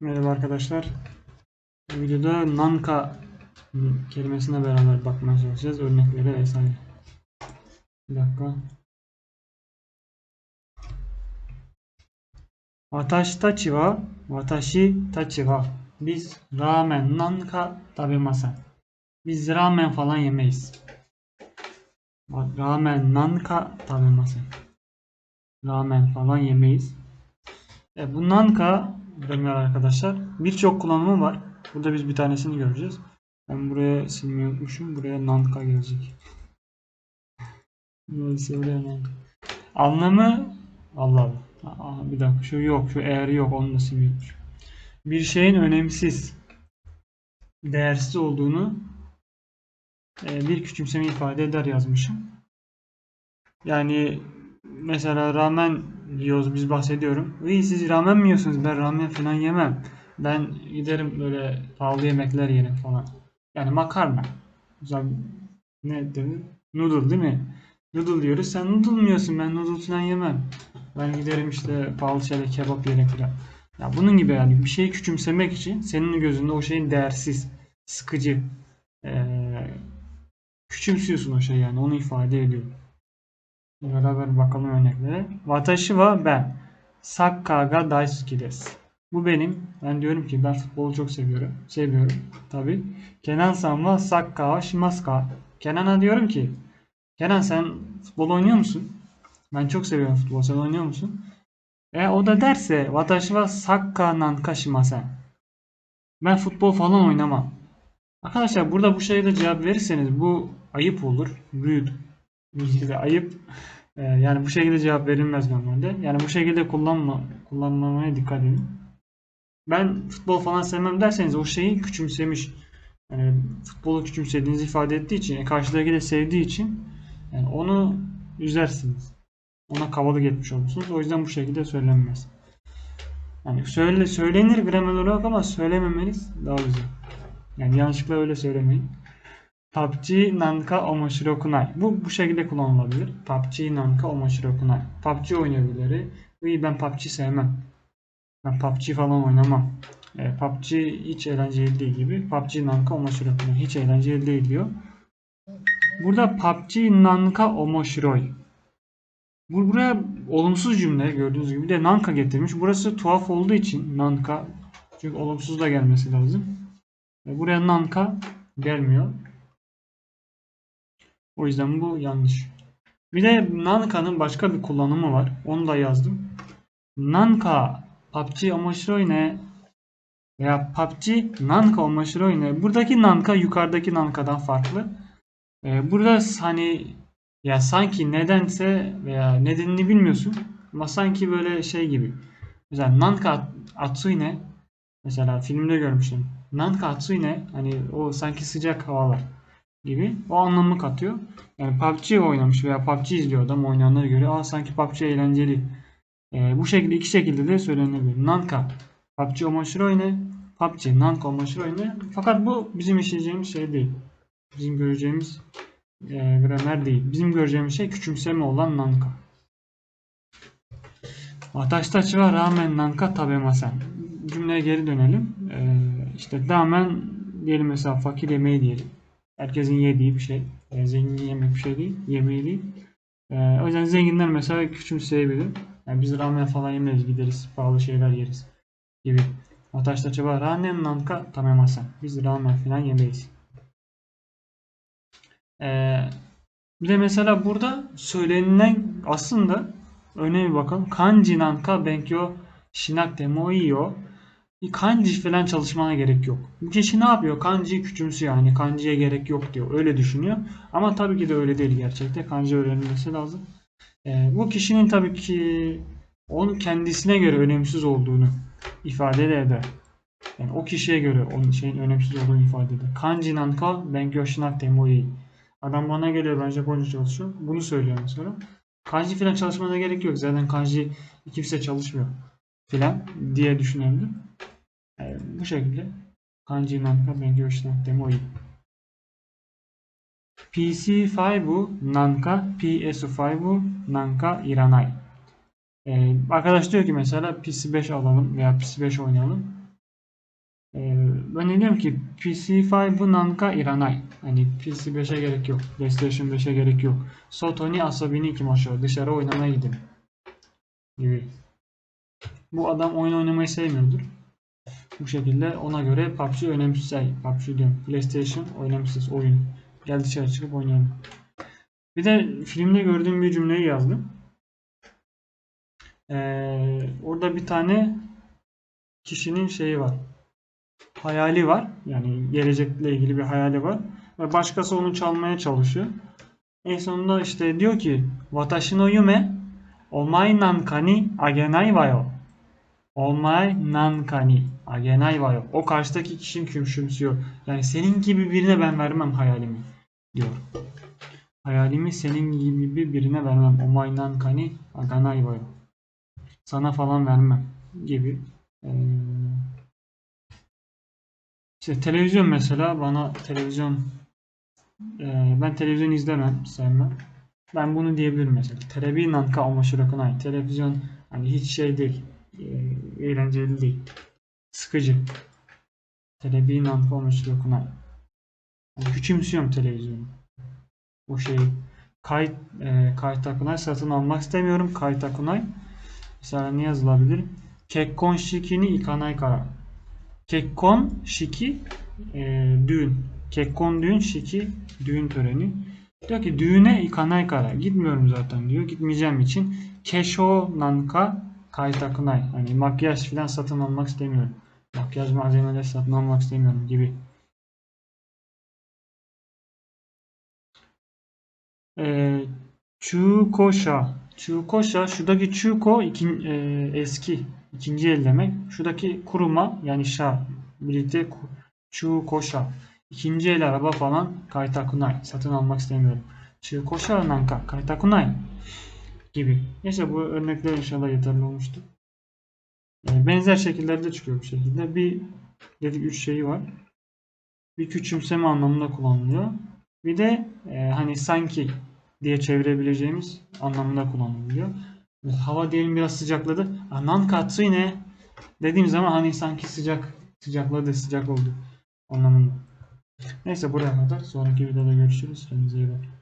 Merhaba arkadaşlar. Bu videoda Nanka kelimesine beraber bakmaya çalışacağız. Örneklere vesaire. Bir dakika. Watashi tachi wa watashi tachi wa biz ramen nanka tabemasen. Biz ramen falan yemeyiz. Ramen nanka tabemasen. Ramen falan yemeyiz. E, bu nanka Bilmiyorum arkadaşlar. Birçok kullanımı var. Burada biz bir tanesini göreceğiz. Ben buraya silmeyi unutmuşum. Buraya nanka gelecek. Neyse buraya nanka. Anlamı Allah Allah. bir dakika şu yok. Şu eğer yok. Onu da silmeyi unutmuşum. Bir şeyin önemsiz, değersiz olduğunu e, bir küçümseme ifade eder yazmışım. Yani mesela ramen yiyoruz biz bahsediyorum. İyi siz ramen mi yiyorsunuz? Ben ramen falan yemem. Ben giderim böyle pahalı yemekler yerim falan. Yani makarna. Güzel ne dedi? Noodle değil mi? Noodle diyoruz. Sen noodle mu yiyorsun? Ben noodle falan yemem. Ben giderim işte pahalı şeyler kebap yerim falan. Ya bunun gibi yani bir şeyi küçümsemek için senin gözünde o şeyin değersiz, sıkıcı, ee, küçümsüyorsun o şeyi yani onu ifade ediyor. Beraber bakalım örneklere. Watashi wa ben. Sakka ga daisuki desu. Bu benim. Ben diyorum ki ben futbolu çok seviyorum. Seviyorum tabi. Kenan san wa sakka wa shimasu ka? Kenan'a diyorum ki Kenan sen futbol oynuyor musun? Ben çok seviyorum futbol. Sen oynuyor musun? E o da derse watashi wa sakka nan ka shimasen. Ben futbol falan oynamam. Arkadaşlar burada bu şekilde cevap verirseniz bu ayıp olur. Rude. Rude ayıp. Ee, yani bu şekilde cevap verilmez normalde. Yani bu şekilde kullanma, kullanmamaya dikkat edin. Ben futbol falan sevmem derseniz o şeyi küçümsemiş. Yani futbolu küçümsediğinizi ifade ettiği için, e, karşıdaki de sevdiği için yani onu üzersiniz. Ona kabalık etmiş olursunuz. O yüzden bu şekilde söylenmez. Yani söyle, söylenir gramer olarak ama söylememeniz daha güzel. Yani yanlışlıkla öyle söylemeyin. PUBG nanka omoshiro Bu bu şekilde kullanılabilir. PUBG nanka omoshiro PUBG oynuyor. İyi ben PUBG sevmem. Ben PUBG falan oynamam. E, PUBG hiç eğlenceli değil gibi. PUBG nanka omoshiro Hiç eğlenceli değil diyor. Burada PUBG nanka omoshiroi. Bu buraya olumsuz cümle gördüğünüz gibi de nanka getirmiş. Burası tuhaf olduğu için nanka çünkü olumsuz da gelmesi lazım. E, buraya nanka gelmiyor. O yüzden bu yanlış. Bir de Nanka'nın başka bir kullanımı var. Onu da yazdım. Nanka PUBG omoshiroi ne veya PUBG Nanka omoshiroi ne. Buradaki Nanka yukarıdaki Nanka'dan farklı. Ee, burada hani ya sanki nedense veya nedenini bilmiyorsun ama sanki böyle şey gibi. Mesela Nanka Atsui ne? Mesela filmde görmüştüm. Nanka Atsui ne? Hani o sanki sıcak havalar gibi o anlamı katıyor. Yani PUBG oynamış veya PUBG izliyor adam oynayanlara göre. Aa sanki PUBG eğlenceli. Ee, bu şekilde iki şekilde de söylenebilir. Nanka PUBG omoshiroi ne? PUBG Nanka omoshiroi ne? Fakat bu bizim işleyeceğimiz şey değil. Bizim göreceğimiz e, gramer değil. Bizim göreceğimiz şey küçümseme olan Nanka. Tachi wa ramen nanka tabemasen. Cümleye geri dönelim. Ee, işte ramen diyelim mesela fakir yemeği diyelim. Herkesin yediği bir şey. Yani zengin yemek bir şey değil. Yemeği değil. Ee, o yüzden zenginler mesela küçümseyebilir. Yani biz ramen falan yemeyiz. Gideriz. Pahalı şeyler yeriz. Gibi. Ataşta çaba ramen nanka tamamasan. Biz ramen falan yemeyiz. Ee, bir de mesela burada söylenilen aslında önemi bakalım. Kanji nanka benkyo shinakte mo iyo kanji falan çalışmana gerek yok. Bu kişi ne yapıyor? Kanjiyi küçümsüyor yani kanjiye gerek yok diyor. Öyle düşünüyor. Ama tabii ki de öyle değil gerçekte. Kanji öğrenilmesi lazım. Ee, bu kişinin tabii ki onun kendisine göre önemsiz olduğunu ifade de eder. Yani o kişiye göre onun şeyin önemsiz olduğunu ifade eder. Kanji nanka ben göşinak temoi. Adam bana geliyor ben Japonca çalışıyorum. Bunu söylüyor mesela. Kanji falan çalışmana gerek yok. Zaten kanji kimse çalışmıyor filan diye düşünebilir. Bu şekilde kanji nanka benkyo shinatte mo ii. PC5 bu nanka, PS5 bu nanka iranai. Ee, arkadaş diyor ki mesela PC5 alalım veya PC5 oynayalım. Ee, ben diyorum ki PC5 nanka iranay. Hani PC 5'e gerek yok. PlayStation 5'e gerek yok. Soto ni asabi ni ikimashou. Dışarı oynamaya gidelim. Gibi. Bu adam oyun oynamayı sevmiyordur. Bu şekilde ona göre PUBG önemsiz. Ay, PUBG diyorum. PlayStation önemsiz oyun. Gel dışarı çıkıp oynayalım. Bir de filmde gördüğüm bir cümleyi yazdım. Ee, orada bir tane kişinin şeyi var. Hayali var. Yani gelecekle ilgili bir hayali var. Ve başkası onu çalmaya çalışıyor. En sonunda işte diyor ki Watashi no yume omai nanka ni agenai wa yo. Omai nanka ni agenai wa yo. O karşıdaki kişinin küçümsüyor. Yani senin gibi birine ben vermem hayalimi diyor. Hayalimi senin gibi birine vermem. Omai nanka ni agenai wa yo. Sana falan vermem gibi. Ee, işte televizyon mesela bana televizyon e, ben televizyon izlemem, sevmem. Ben bunu diyebilirim mesela. Telebi nanka omoshiro Televizyon hani hiç şey değil. Eğlenceli değil. Sıkıcı. Telebi omoshiro kunai. Yani küçümsüyorum televizyonu. O şeyi. Kayıt e, kayıt takunay satın almak istemiyorum. Kayıt takunay. Mesela ne yazılabilir? Kekkon shiki ni ikanai kara. Kekkon şiki e, düğün. Kekkon düğün şiki düğün töreni. Diyor ki düğüne ikanay kara. Gitmiyorum zaten diyor. Gitmeyeceğim için keşo nanka kaytakunay. Hani makyaj falan satın almak istemiyorum. Makyaj malzemeleri satın almak istemiyorum gibi. E, Çukoşa. Çukoşa. Şuradaki çuko ikin, e, eski. ikinci el demek. Şuradaki kuruma yani şa birlikte Çukoşa. İkinci el araba falan kaytakunay. Satın almak istemiyorum. Çukoşa nanka kaytakunay gibi. Neyse bu örnekler inşallah yeterli olmuştur. E, benzer şekillerde çıkıyor bu şekilde. Bir dedik üç şeyi var. Bir küçümseme anlamında kullanılıyor. Bir de e, hani sanki diye çevirebileceğimiz anlamında kullanılıyor. Hava diyelim biraz sıcakladı. Anan katsu ne? Dediğim zaman hani sanki sıcak sıcakladı, sıcak oldu anlamında. Neyse buraya kadar. Sonraki videoda görüşürüz. Kendinize iyi bakın.